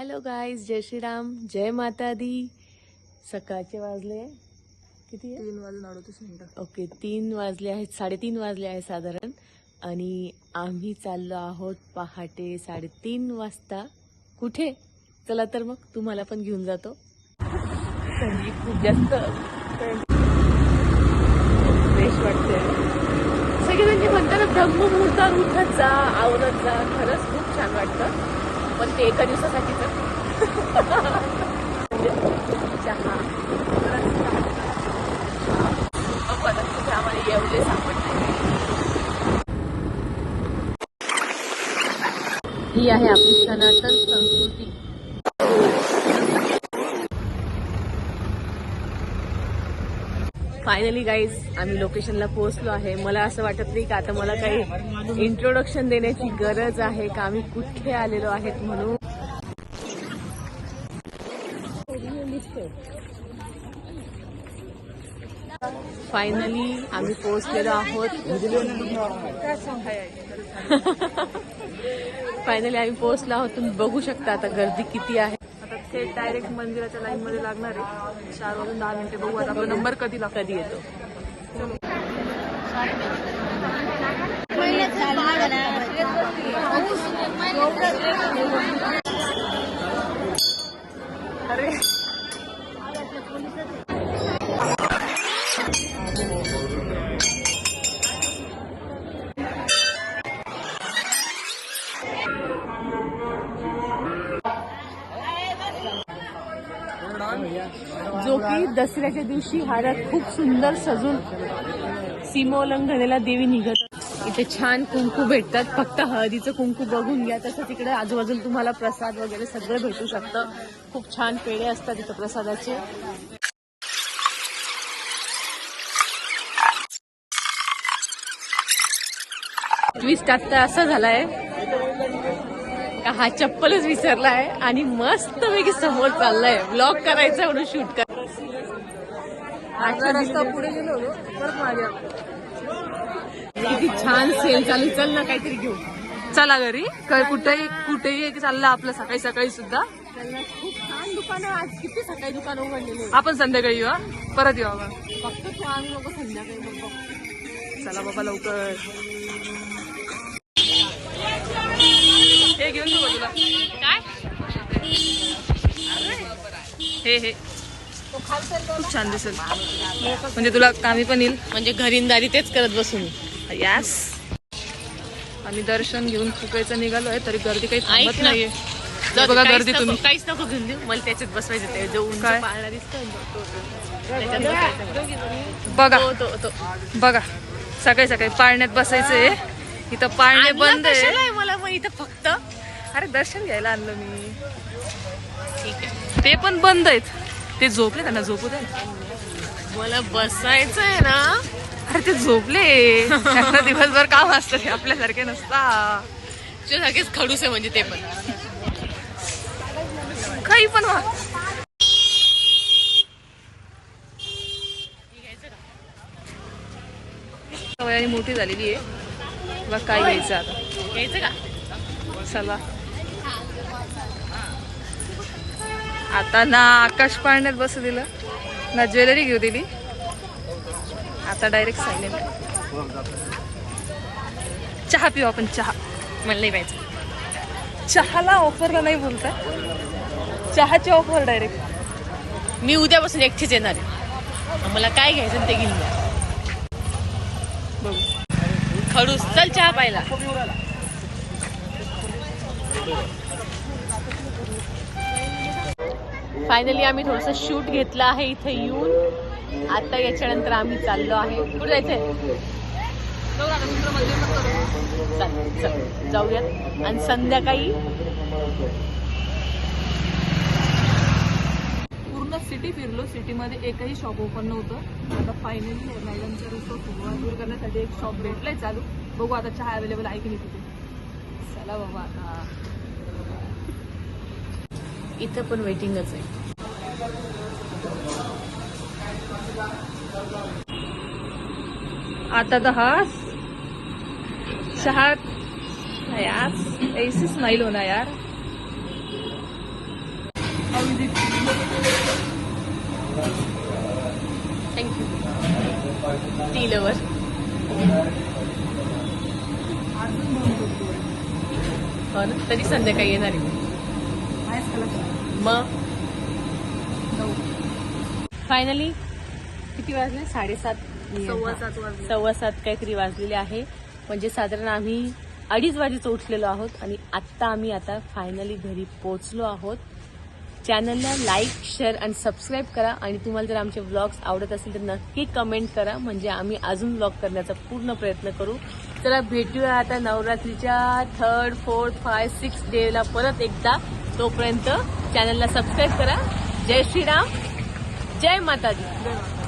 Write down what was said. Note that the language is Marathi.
हॅलो गाईज जय श्रीराम. जय माता दी सकाळचे वाजले. किती? तीन वाजून अडतीस मिनिटं. ओके तीन वाजले आहेत. साडेतीन वाजले आहे साधारण. आणि आम्ही चाललो आहोत पहाटे साडेतीन वाजता. कुठे? चला तर मग तुम्हाला पण घेऊन जातो. थंडी खूप जास्त फ्रेश वाटते. सगळेजण जे म्हणतात ना ब्रह्ममुहूर्तात उठत जा आवरत जा खरंच खूप छान वाटतं. पण ते एका दिवसासाठीच. चहा परत तिथे आम्हाला येवले सापडले ही आहे आपली सनातन संस्कृती. फायनली गाईज आम्ही लोकेशनला पोहोचलो आहे. मला असं वाटत नाही का आता मला काही इंट्रोडक्शन देण्याची गरज आहे का? आम्ही कुठे आलेलो आहेत म्हणून? फायनली आम्ही पोहोचलेलो आहोत. फायनली आम्ही पोहोचलो आहोत. तुम्ही बघू शकता आता गर्दी किती आहे. ते डायरेक्ट मंदिराच्या लाईन मध्ये लागणार आहे. चार वाजून दहा मिनिटे बघू आता आपला नंबर कधी लागतो. कधी येतो. अरे. जो की दसऱ्याच्या दिवशी हारात खूप सुंदर सजून सीमोल्लंघनेला देवी निघत. इथे छान कुंकू भेटतात. फक्त हळदीचं कुंकू बघून घ्या. तसं तिकडे आजूबाजूला तुम्हाला प्रसाद वगैरे सगळं भेटू शकतं. खूप छान पेढे असतात इथं प्रसादाचे. ट्विस्ट आता असा झालाय. हा चप्पलच विसरलाय आणि मस्त पैकी समोर चाललाय. ब्लॉग करायचा म्हणून शूट कर पुढे गेलो. किती छान सेल चालू चल ना काहीतरी घेऊ. चला घरी. काय कुठेही कुठेही चाललं आपलं सकाळी सकाळी सुद्धा. खूप छान दुकानं आज किती सकाळी दुकान उघडलेले. आपण संध्याकाळी येऊ? परत येऊ आपण. फक्त आम्ही लोक संध्याकाळी. चला बाबा लवकर हे घेऊन देऊ का तुला हे हे. खूप छान दिसेल. म्हणजे तुला कामी पण येईल. म्हणजे घरींदारी तेच करत बसू मी यास आम्ही दर्शन घेऊन चुकायचं निघालोय तरी गर्दी काही थांबत. नाहीये. बघा काहीच गर्दी नको- तुम्ही. काहीच नको घेऊन देऊ. मला त्याच्यात बसवायचं ते जो उंच. बघा. तो तो तो. बघा. सकाळी सकाळी पाळण्यात बसायचंय. इथं पाळणे बंद आहे. आहे मला? मग इथं फक्त. अरे दर्शन घ्यायला आणलं मी. आहे ते पण बंद आहेत. ते झोपले त्यांना झोपू दे मला बसायचंय ना. अरे ते झोपले. त्यांना दिवसभर काम असतं ते आपल्यासारखे नसता तुझ्यासारखेच खडूस आहे म्हणजे ते पण. काही पण. वयाने मोठी झालेली आहे. बघ काय घ्यायचं आता. घ्यायचं का? चला. आता ना आकाश पाळण्यात बसू दिलं. ना ज्वेलरी घेऊ दिली. आता डायरेक्ट सायलेंट चहा पिऊ आपण चहा. मला नाही पाहिजे चहाला ऑफरला नाही बोलता चहाची ऑफर डायरेक्ट मी उद्यापासून एकटीच येणार आहे. मला काय घ्यायचं ते घेऊन बघू. खडूस चल चहा पाहिला फायनली आम्ही थोडस शूट घेतलं आहे इथे येऊन. आता याच्यानंतर आम्ही चाललो आहे. कुठे जायचंय? चालेल चल, जाऊयात. आणि संध्याकाळी पूर्ण सिटी फिरलो. सिटीमध्ये एकही शॉप ओपन नव्हतं. आता फायनली मॅडमच्या रिसोर्ट दूर करण्यासाठी एक शॉप भेटलंय चालू. बघू आता चहा अवेलेबल आहे की नाही तिथे. चला बाबा आता. इथं पण वेटिंगच आहे. आता हा चहा यार ऐसी स्माइल होना यार थँक्यू टी लवर हो ना तरी संध्याकाळी येणार आहे मग फायनली किती वाजले? साडेसात सव्वा सात वाजले. सव्वा सात काहीतरी वाजलेले आहे. म्हणजे साधारण आम्ही अडीच वाजेचं उठलेलो आहोत आणि आत्ता आम्ही आता फायनली घरी पोहोचलो आहोत. चॅनलला लाईक शेअर आणि सबस्क्राईब करा. आणि तुम्हाला जर आमचे व्लॉग्स आवडत असेल तर नक्की कमेंट करा. म्हणजे आम्ही अजून व्लॉग करण्याचा पूर्ण प्रयत्न करू. चला भेटूया आता नवरात्रीच्या थर्ड फोर्थ फाय सिक्स डेला परत एकदा. तोपर्यंत चॅनलला सबस्क्राईब करा. जय श्रीराम. जय माता दी